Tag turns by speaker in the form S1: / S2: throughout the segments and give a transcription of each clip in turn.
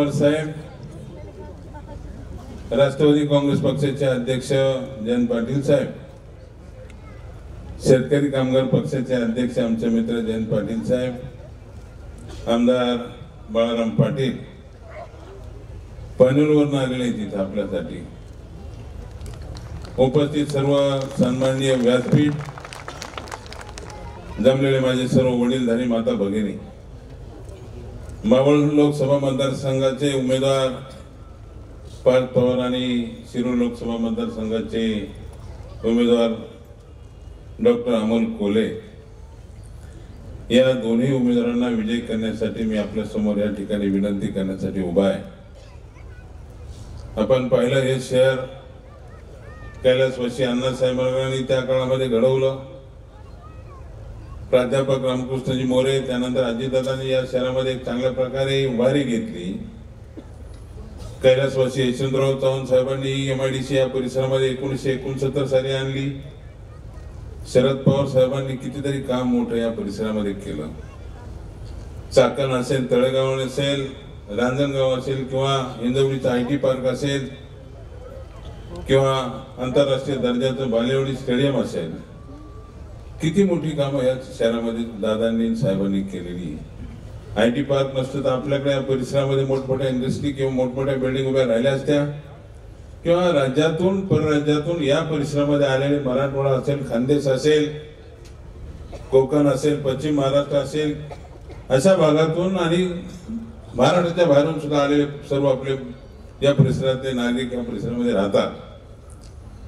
S1: पवार साहेब राष्ट्रवादी काँग्रेस पक्षाचे अध्यक्ष जयंत पाटील साहेब शेतकरी कामगार पक्षाचे अध्यक्ष आमचे मित्र जयंत पाटील साहेब आमदार बाळाराम पाटील पनवेलवरून आलेले आहेत तिथे आपल्यासाठी. उपस्थित सर्व सन्माननीय व्यासपीठ जमलेले माझे सर्व वडीलधारी माता भगिनी मावळ लोकसभा मतदारसंघाचे उमेदवार पार्थ पवार आणि शिरूर लोकसभा मतदारसंघाचे उमेदवार डॉक्टर अमोल कोले. या दोन्ही उमेदवारांना विजय करण्यासाठी मी आपल्यासमोर या ठिकाणी विनंती करण्यासाठी उभा आहे. आपण पाहिलं हे शहर कैलासवाशी अण्णासाहेबांनी त्या काळामध्ये घडवलं. प्राध्यापक रामकृष्णजी मोरे त्यानंतर अजितदादांनी या शहरामध्ये एक चांगल्या प्रकारे उभारी घेतली. कैलासवासी यशवंतराव चव्हाण साहेबांनी सी या परिसरामध्ये एकोणीसशे एकोणसत्तर साली आणली. शरद पवार साहेबांनी कितीतरी काम मोठं या परिसरामध्ये केलं. चाकण असेल तळेगाव असेल रांजणगाव असेल किंवा हिंजवडीचा आय टी पार्क असेल किंवा आंतरराष्ट्रीय दर्जाचं बालेवाडी स्टेडियम असेल. किती मोठी कामं या शहरामध्ये दादांनी साहेबांनी केलेली आय टी पार्क नसतं तर आपल्याकडे या परिसरामध्ये मोठमोठ्या इंडस्ट्री किंवा मोठमोठ्या बिल्डिंग उभ्या राहिल्या असत्या. किंवा राज्यातून परराज्यातून या परिसरामध्ये आलेले मराठवाडा असेल खानदेश असेल कोकण असेल पश्चिम महाराष्ट्र असेल अशा भागातून आणि महाराष्ट्राच्या बाहेरून सुद्धा आलेले सर्व आपले या परिसरातले नागरिक या परिसरामध्ये राहतात.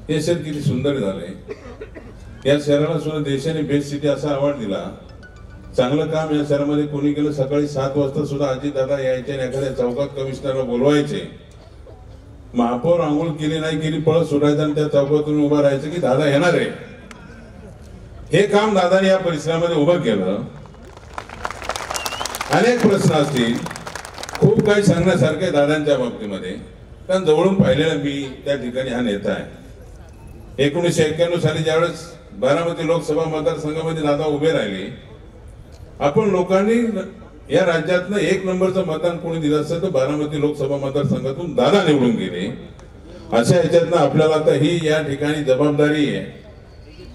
S1: हे शहर किती सुंदर झालंय या शहराला सुद्धा देशाने बेस्ट सिटी असा अवॉर्ड दिला. चांगलं काम या शहरामध्ये कोणी केलं? सकाळी सात वाजता सुद्धा अजित दादा यायचे आणि एखाद्या चौकात कमिशनरला बोलवायचे. महापौर आंघोळ केली नाही केली पळत सुटायचं आणि त्या चौकातून उभं राहायचं की दादा येणार आहे? हे काम दादाने या परिसरामध्ये उभं केलं. अनेक प्रश्न असतील. खूप काही सांगण्यासारखे दादांच्या बाबतीमध्ये. कारण जवळून पाहिलेलं मी त्या ठिकाणी हा नेता आहे. एकोणीसशे एक्क्याण्णव साली ज्यावेळेस बारामती लोकसभा मतदारसंघामध्ये दादा उभे राहिले. आपण लोकांनी या राज्यातनं एक नंबरचं मतदान कोणी दिलं असेल तर बारामती लोकसभा मतदारसंघातून दादा निवडून गेले. अशा ह्याच्यातनं आपल्याला आता ही या ठिकाणी जबाबदारी आहे.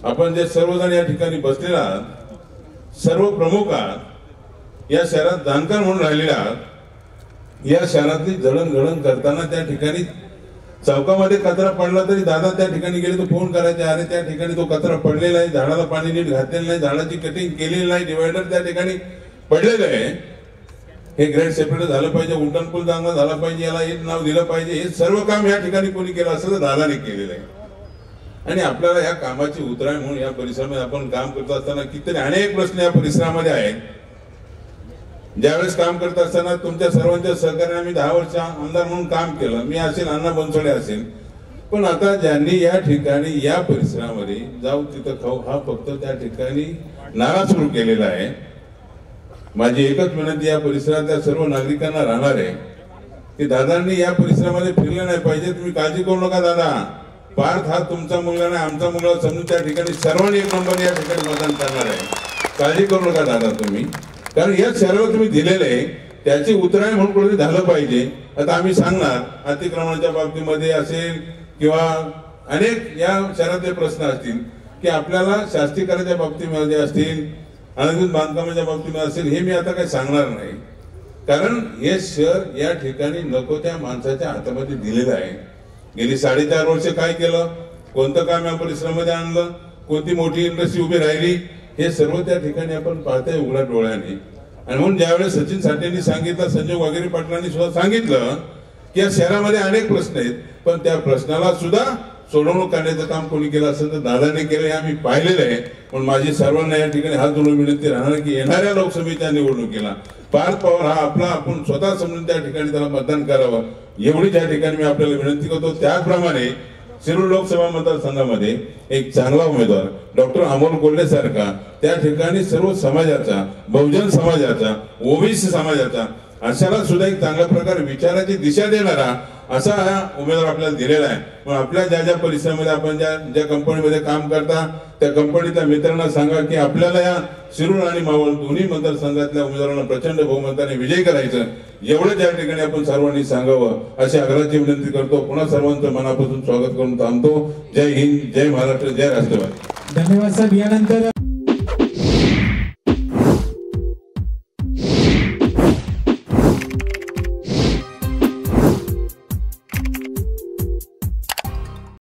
S1: आपण जे सर्वजण या ठिकाणी बसलेले आहात सर्व प्रमुख आहात या शहरात जाणकार म्हणून राहिलेले आहात या शहरातली जडणघडण करताना त्या ठिकाणी चौकामध्ये कचरा पडला तरी दादा त्या ठिकाणी गेले तो फोन करायचे अरे त्या ठिकाणी तो कचरा पडलेला आहे झाडाला पाणी नीट घातलेलं नाही झाडाची कटिंग केलेली नाही डिवायडर त्या ठिकाणी पडलेलं आहे. हे ग्रेड सेपरेट झालं पाहिजे उड्डाण पूल चांगला झाला पाहिजे याला हे नाव दिलं पाहिजे हे सर्व काम या ठिकाणी कोणी केलं असं तर दादाने केलेलं आहे. आणि आपल्याला या कामाची उतराय म्हणून या परिसरामध्ये आपण काम करत असताना कितीतरी अनेक प्रश्न या परिसरामध्ये आहेत. ज्यावेळेस काम करत असताना तुमच्या सर्वांच्या सहकार्याने आम्ही दहा वर्ष आमदार म्हणून काम केलं. मी असेल अण्णा बनसोडे असेल. पण आता ज्यांनी या ठिकाणी या परिसरामध्ये जाऊ तिथं खाऊ हा फक्त त्या ठिकाणी नारा सुरू केलेला आहे. माझी एकच विनंती या परिसरातल्या सर्व नागरिकांना राहणार आहे. की दादांनी या परिसरामध्ये फिरलं नाही पाहिजे तुम्ही काळजी करू नका दादा. पार्थ हा तुमचा मुलगा नाही आमचा मुलगा समजून त्या ठिकाणी सर्वांनी एक नंबर या ठिकाणी मतदान करणार आहे. काळजी करू नका दादा तुम्ही. कारण या सर्व तुम्ही दिलेलं आहे त्याची उतराय म्हणून कुठे झालं पाहिजे. आता आम्ही सांगणार अतिक्रमणाच्या बाबतीमध्ये असेल किंवा अनेक या शहरातले प्रश्न असतील की आपल्याला शास्त्रीकरणाच्या बाबतीमध्ये असतील अनुदान बांधकामाच्या बाबतीमध्ये असेल हे मी आता काही सांगणार नाही. कारण हे शहर या ठिकाणी नको त्या माणसाच्या हातामध्ये दिलेलं आहे. गेली साडेचार वर्ष काय केलं? कोणतं काम या परिसरामध्ये आणलं? कोणती मोठी इंडस्ट्री उभी राहिली? हे सर्व त्या ठिकाणी आपण पाहतोय उघड्या डोळ्याने. आणि म्हणून ज्यावेळेस सचिन साठेंनी सांगितलं संजय वाघेरे पाटलांनी सुद्धा सांगितलं की या शहरामध्ये अनेक प्रश्न आहेत. पण त्या प्रश्नाला सुद्धा सोडवणूक करण्याचं काम कोणी केलं असेल तर दादाने केलं हे आम्ही पाहिलेलं आहे. पण माझी सर्वांना या ठिकाणी हात जोडून विनंती राहणार की येणाऱ्या लोकसभेच्या निवडणुकीला पार्थ पवार हा आपला आपण स्वतः समजून त्या ठिकाणी त्याला मतदान करावं. एवढी त्या ठिकाणी मी आपल्याला विनंती करतो त्याचप्रमाणे शिरूर लोकसभा मतदारसंघामध्ये एक चांगला उमेदवार डॉक्टर अमोल कोल्हे सारखा त्या ठिकाणी सर्व समाजाचा बहुजन समाजाचा ओबीसी समाजाचा अशाला सुद्धा एक चांगल्या प्रकारे विचाराची दिशा देणारा असा हा उमेदवार आपल्याला दिलेला आहे. पण आपल्या ज्या ज्या परिसरामध्ये आपण ज्या ज्या कंपनीमध्ये काम करता त्या कंपनीच्या मित्रांना सांगा की आपल्याला या शिरूर आणि मावळ दोन्ही मतदारसंघातल्या उमेदवारांना प्रचंड बहुमताने विजय करायचं एवढं त्या ठिकाणी आपण सर्वांनी सांगावं अशी आग्रहाची विनंती करतो. पुन्हा सर्वांचं मनापासून स्वागत करून थांबतो. जय हिंद जय महाराष्ट्र जय राष्ट्रवाद.
S2: धन्यवाद साहेब. यानंतर